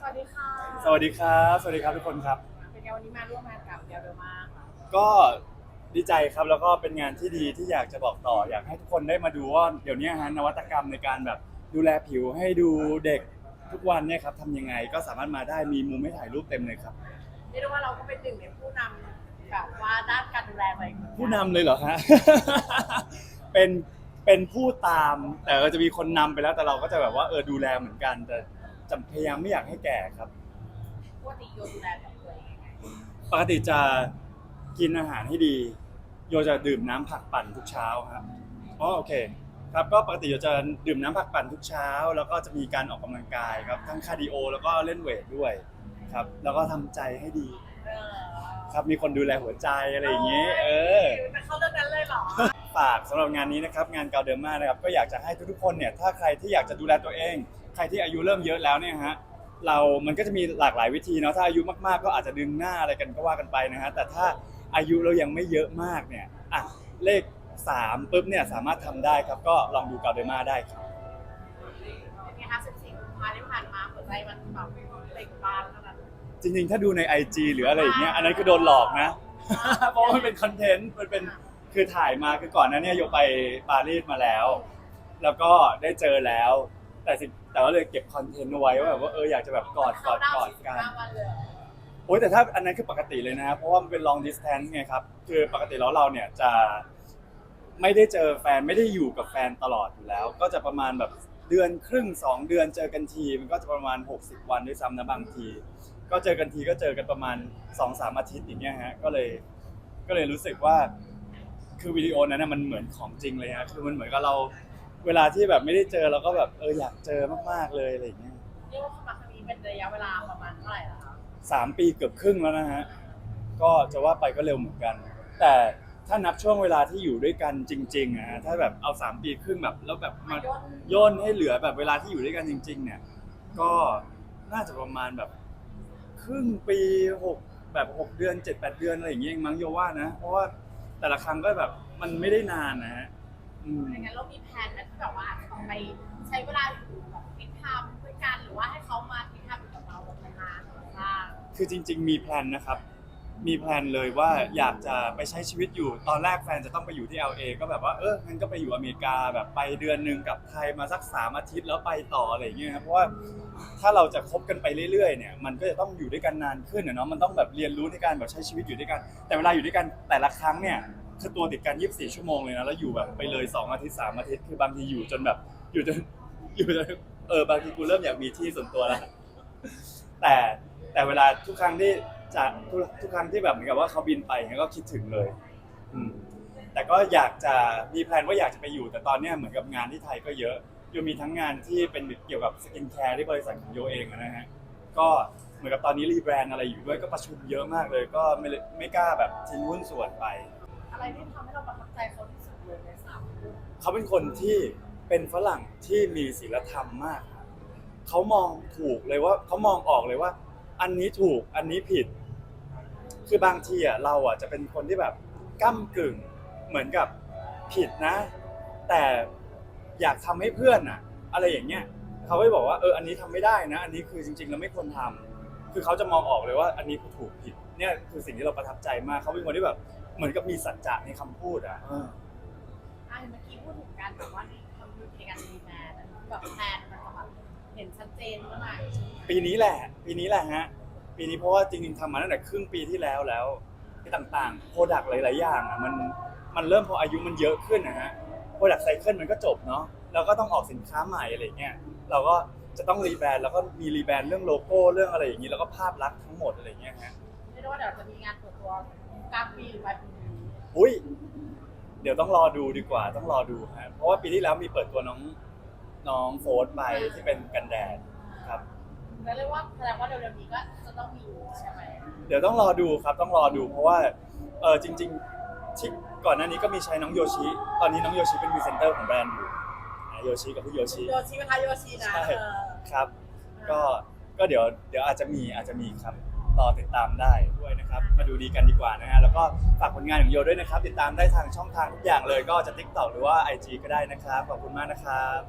สวัสดีค่ะ สวัสดีครับ สวัสดีครับทุกคนครับ เป็นไงวันนี้มาร่วมงานกับเดลเดอร์มาค่ะก็ดีใจครับแล้วก็เป็นงานที่ดีที่อยากจะบอกต่อ อยากให้ทุกคนได้มาดูว่าเดี๋ยวนี้ฮะนวัตกรรมในการแบบดูแลผิวให้ดูเด็กทุกวันเนี่ยครับทำยังไงก็สามารถมาได้มีมุมให้ถ่ายรูปเต็มเลยครับ เรียกได้ว่าเราก็เป็นหนึ่งในผู้นำแบบว่าด้านการดูแลตัวเองเหมือกัผู้นำเลยเหรอฮะ เป็น เป็นผู้ตาม แต่ก็จะมีคนนำไปแล้วแต่เราก็จะแบบว่าเออดูแลเหมือนกัน แต่จะพยายามไม่อยากให้แก่ครับ ปกติโยดูแลกับตัวเองยังไงปกติจะกินอาหารให้ดี โยจะดื่มน้ำผักปั่นทุกเช้าครับอ๋อโอเค ครับก็ปกติโยจะดื่มน้ำผักปั่นทุกเช้า แล้วก็จะมีการออกกำลังกายครับทั้งคาร์ดิโอแล้วก็เล่นเวทด้วยครับ แล้วก็ทำใจให้ดี เออครับมีคนดูแลหัวใจอะไรอย่างเงี้ยเออจะเข้าเรื่องนั้นเลยเหรอ ฝากสำหรับงานนี้นะครับงานกาวเดอร์มานะครับก็อยากจะให้ทุกๆคนเนี่ยถ้าใครที่อยากจะดูแลตัวเอง ใครที่อายุเริ่มเยอะแล้วเนี่ยฮะเรา มันก็จะมีหลากหลายวิธีเนาะถ้าอายุมากๆ ก็อาจจะดึงหน้าอะไรกันก็ว่ากันไปนะฮะแต่ถ้าอายุเรายังไม่เยอะมากเนี่ยอะเลข3ปุ๊บเนี่ยสามารถทำได้ครับก็ลองดูกาวเดอร์มาได้ครับ เป็นไงคะ14กุมภาที่ผ่านมาหัวใจมันแบบเบ่งบานขนาดนั้นจริงๆ ถ้าดูใน IG หรืออะไรอย่างเงี้ย อันนั้นคือโดนหลอกนะ เพราะว่ามันเป็นคอนเทนต์ มันเป็น คือถ่ายมาคือก่อนหนั้นเนี่ยโยไปปารีสมาแล้ว แล้วก็ได้เจอแล้ว แต่สิ่งแต่ว่าเลยเก็บคอนเทนต์เอาไว้ว่าแบบว่าเอออยากจะแบบกอดกอดกอดกันเข้าดาวน์45วันเลยเหรอโอ้ยแต่ถ้าอันนั้นคือปกติเลยนะครับเพราะว่ามันเป็น long distance ไงครับ คือปกติแล้วเราเนี่ยจะไม่ได้เจอแฟนไม่ได้อยู่กับแฟนตลอดอยู่แล้ว ก็จะประมาณแบบเดือนครึ่งสองเดือนเจอกันที มันก็จะประมาณ 60 วันด้วยซ้ำนะบางที ก็เจอกันทีก็เจอกันประมาณ2อสามอาทิตย์อย่างเงี้ยฮะก็เลยก็เลยรู้สึกว่า คือวิดีโอนั้นนะมันเหมือนของจริงเลยฮะคือมันเหมือนกับเราเวลาที่แบบไม่ได้เจอเราก็แบบเอออยากเจอมากๆเลยอะไรอย่างเงี้ยเรียกว่าเข้ามาครั้งนี้เป็นระยะเวลาประมาณเท่าไหร่แล้วคะสามปีเกือบครึ่งแล้วนะฮะก็จะว่าไปก็เร็วเหมือนกัน แต่ถ้านับช่วงเวลาที่อยู่ด้วยกันจริงๆอะฮะถ้าแบบเอาสามปีครึ่งแบบแล้วแบบมาย่นย่นให้เหลือแบบเวลาที่อยู่ด้วยกันจริง ๆ เนี่ย ก็น่าจะประมาณแบบ ครึ่งปีหกแบบหกเดือนเจ็ดแปดเดือนอะไรอย่างเงี้ยเองมั้งโยว่านะเพราะว่า แต่ละครั้งก็แบบมันไม่ได้นานนะฮะอืม อย่างนั้นเรามีแผนนะที่แบบว่าจะไปใช้เวลาอยู่แบบทิศทางด้วยกันหรือว่าให้เขามาทิศทางอยู่กับเราแบบนานๆหรือว่าคือจริง ๆ มีแพลนนะครับ มีแพลนเลยว่าอยากจะไปใช้ชีวิตอยู่ ตอนแรกแฟนจะต้องไปอยู่ที่ LA ก็แบบว่าเอองั้นก็ไปอยู่อเมริกาแบบไปเดือนหนึ่งกับไทยมาสักสามอาทิตย์แล้วไปต่ออะไรอย่างเงี้ยครับเพราะว่าถ้าเราจะคบกันไปเรื่อยๆเนี่ยมันก็จะต้องอยู่ด้วยกันนานขึ้นอะเนาะมันต้องแบบเรียนรู้ในการแบบใช้ชีวิตอยู่ด้วยกัน แต่เวลาอยู่ด้วยกันแต่ละครั้งเนี่ยคือตัวติดกัน 24 ชั่วโมงเลยนะแล้วอยู่แบบไปเลย2อาทิตย์3อาทิตย์คือบางทีอยู่จนแบบอยู่จนอยู่จนเออบางทีกูเริ่มอยากมีที่ส่วนตัวแล้วแต่แต่เวลาทุกครั้งที่ จะทุกทุกครั้งที่แบบเหมือนกับว่าเขาบินไปเนี่ยก็คิดถึงเลยอืมแต่ก็อยากจะมีแพลนว่าอยากจะไปอยู่ แต่ตอนเนี้ยเหมือนกับงานที่ไทยก็เยอะโยมีทั้งงานที่เป็นเกี่ยวกับสกินแคร์ที่บริษัทของโยเองอะนะฮะก็เหมือนกับตอนนี้รีแบรนด์อะไรอยู่ด้วยก็ประชุมเยอะมากเลย ก็ไม่เลยไม่กล้าแบบทิ้งหุ้นส่วนไป อะไรที่ทำให้เราประทับใจเขาที่สุดเลยในสามเรื่องเขาเป็นคนที่เป็นฝรั่งที่มีศีลธรรมมากครับเขามองถูกเลยว่าเขามองออกเลยว่า อันนี้ถูกอันนี้ผิด คือบางทีอะเราอะจะเป็นคนที่แบบก้ากึ่งเหมือนกับผิดนะ แต่อยากทำให้เพื่อนอะ อะไรอย่างเงี้ยเขาไม่บอกว่าเอออันนี้ทำไม่ได้นะ อันนี้คือจริงๆแล้วไม่ควรทำคือเขาจะมองออกเลยว่า อันนี้คือถูกผิดเนี่ยคือสิ่งที่เราประทับใจมากเขาเป็นคนที่แบบเหมือนกับมีสัจจะในคำพูดอะเอออะเมื่อกี้พูดถึงการแบบว่าทำในการรีแมนแบบแพลนมันจะแบบเห็นชัดเจนเมื่อไหร่ปีนี้แหละ ปีนี้แหละฮะ ปีนี้เพราะว่าจริงๆทำมาตั้งแต่ครึ่งปีที่แล้วแล้วที่ต่างๆโปรดักต์หลาย ๆ อย่างอะมันมันเริ่มพออายุมันเยอะขึ้นนะฮะโปรดักต์ไซเคิลมันก็จบเนาะเราก็ต้องออกสินค้าใหม่อะไรเงี้ยเราก็จะต้องรีแบรนด์แล้วก็มีรีแบรนด์เรื่องโลโก้เรื่องอะไรอย่างนี้แล้วก็ภาพลักษณ์ทั้งหมดอะไรเงี้ยฮะไม่ได้ว่าเดี๋ยวจะมีงานเปิดตัวกลางปีหรือปลายปีนี้อุ้ยเดี๋ยวต้องรอดูดีกว่าต้องรอดูฮะเพราะว่าปีที่แล้วมีเปิดตัวน้องน้องโฟร์ไปที่เป็นกันแดดครับ แล้วเรียกว่าแสดงว่าเร็วๆนี้ก็จะต้องมีใช่ไหมเดี๋ยวต้องรอดูครับต้องรอดูเพราะว่าเออจริงๆที่ก่อนหน้านี้ก็มีใช้น้องโยชิตอนนี้น้องโยชิเป็นพรีเซนเตอร์ของแบรนด์อยู่อะโยชิกับพี่โยชิโยชิกับทายโยชินะใช่เออครับ ก็ก็เดี๋ยวเดี๋ยวอาจจะมีอาจจะมีครับรอติดตามได้ด้วยนะครับ มาดูดีกันดีกว่านะฮะแล้วก็ฝากผลงานของโยด้วยนะครับ ติดตามได้ทางช่องทางทุกอย่างเลยก็จะ TikTok หรือว่า IG ก็ได้นะครับขอบคุณมากนะครับ